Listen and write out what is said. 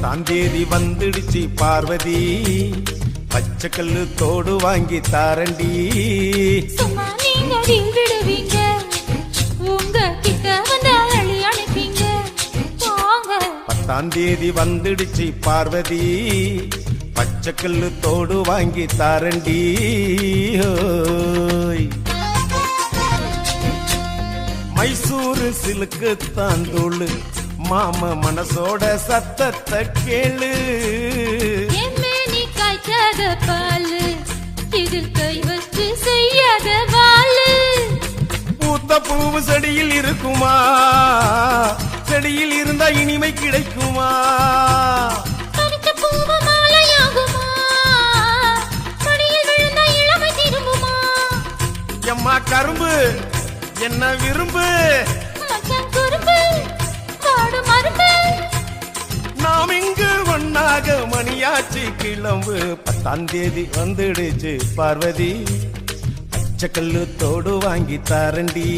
பத்தாம் தேதி வந்துடுச்சு பார்வதி. பச்சைக்கல்லு தோடு வாங்கி தாரண்டி. பத்தாம் தேதி வந்துடுச்சு பார்வதி. பச்சைக்கல்லு தோடு வாங்கி தாரண்டி. மைசூரு சிலுக்கு தாந்தூளு. மாம மனசோட சத்தத்தை கேளு. நீ காய்ச்சாத பாலு இதில் கை வச்சு செய்யாத வாலு. பூத்த பூவு செடியில் இருக்குமா? செடியில் இருந்தா இனிமை கிடைக்குமா? எம்மா கரும்பு என்ன விரும்பு? ஒன்னாக கிளம்பு. பத்தாம் தேதி வந்துடுச்சு பார்வதி. பச்சைக்கல்லு தோடு வாங்கி தாரண்டி.